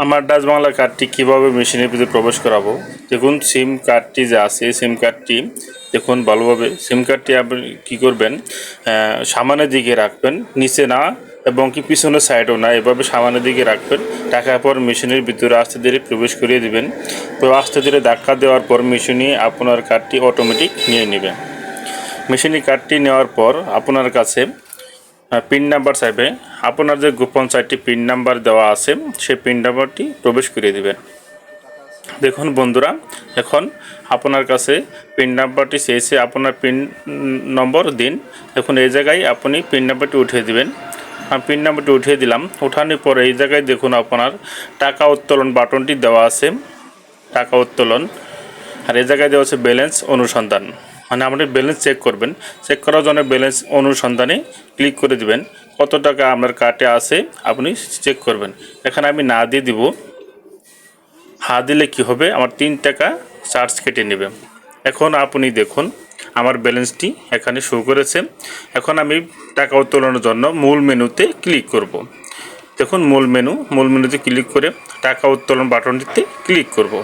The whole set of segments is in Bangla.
আমার ডাচ বাংলা কার্ডটি কীভাবে মেশিনের ভিতরে প্রবেশ করাবো? দেখুন সিম কার্ডটি যে আছে সিম কার্ডটি দেখুন, ভালোভাবে সিম কার্ডটি আপনি কী করবেন? সামনের দিকে রাখবেন, নিচে না, এবং কি পিছনের সাইডও না, এভাবে সামনের দিকে রাখবেন। রাখার পর মেশিনের ভিতরে আস্তে ধীরে প্রবেশ করিয়ে দেবেন। তো আস্তে ধীরে ধাক্কা দেওয়ার পর মেশিনে আপনার কার্ডটি অটোমেটিক নিয়ে নেবে। মেশিনে কার্ডটি নেওয়ার পর আপনার কাছে পিন নাম্বার চাইবে। আপনার যে গোপন চারটি পিন নাম্বার দেওয়া আছে, সেই পিন নাম্বারটি প্রবেশ করিয়ে দিবেন। দেখুন বন্ধুরা, এখন আপনার কাছে পিন নাম্বারটি চেয়েছে, আপনার পিন নম্বর দিন। দেখুন, এই জায়গায় আপনি পিন নাম্বারটি উঠিয়ে দিবেন। পিন নাম্বারটি উঠিয়ে দিলাম। ওঠানোর পর এই জায়গায় দেখুন আপনার টাকা উত্তোলন বাটনটি দেওয়া আছে। টাকা উত্তোলন। আর এই জায়গায় দেওয়া আছে ব্যালেন্স অনুসন্ধান। মানে আপনি ব্যালেন্স চেক করবেন। চেক করার জন্য ব্যালেন্স অনুসন্ধানে ক্লিক করে দিবেন। কত টাকা আপনার কার্টে আছে, আপনি চেক করবেন। এখানে আমি না দিয়ে দিব। হা দিলে কি হবে? আমার তিন টাকা চার্জ কেটে নেবে। এখন আপনি দেখুন, আমার ব্যালেন্সটি এখানে শো করেছে। এখন আমি টাকা উত্তোলনের জন্য মূল মেনুতে ক্লিক করব। দেখুন, মূল মেনু মূল মেনুতে ক্লিক করে টাকা উত্তোলন বাটনটিতে ক্লিক করব।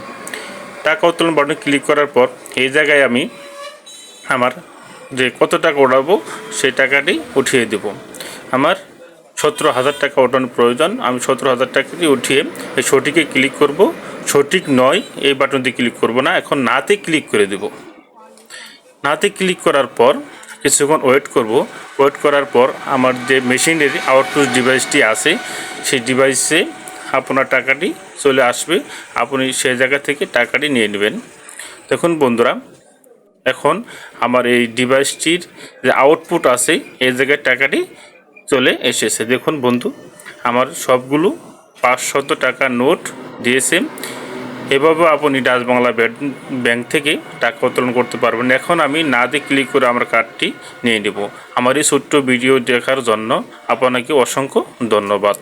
টাকা উত্তোলন বাটনে ক্লিক করার পর এই জায়গায় আমি আমার যে কত টাকা ওঠাবো সেই টাকাটি উঠিয়ে দেব। আমার সতেরো হাজার টাকা ওঠানোর প্রয়োজন। আমি সতেরো হাজার টাকাটি উঠিয়ে এই সঠিকে ক্লিক করব। সঠিক নয়, এই বাটনটি ক্লিক করব না। এখন নাতে ক্লিক করে দেব। নাতে ক্লিক করার পর কিছুক্ষণ ওয়েট করব। ওয়েট করার পর আমার যে মেশিনের আউটপুট ডিভাইসটি আছে, সেই ডিভাইসে আপনার টাকাটি চলে আসবে। আপনি সেই জায়গা থেকে টাকাটি নিয়ে নেবেন। দেখুন বন্ধুরা এখন আমার এই ডিভাইসটির যে আউটপুট আছে, এই জায়গায় টাকাটি চলে এসেছে। দেখুন বন্ধু, আমার সবগুলো পাঁচশত টাকা নোট দিয়েছে এভাবে আপনি ডাচ বাংলা ব্যাংক থেকে টাকা উত্তোলন করতে পারবেন। এখন আমি না দিয়ে ক্লিক করে আমার কার্ডটি নিয়ে নেব। আমার এই ছোট্ট ভিডিও দেখার জন্য আপনাকে অসংখ্য ধন্যবাদ।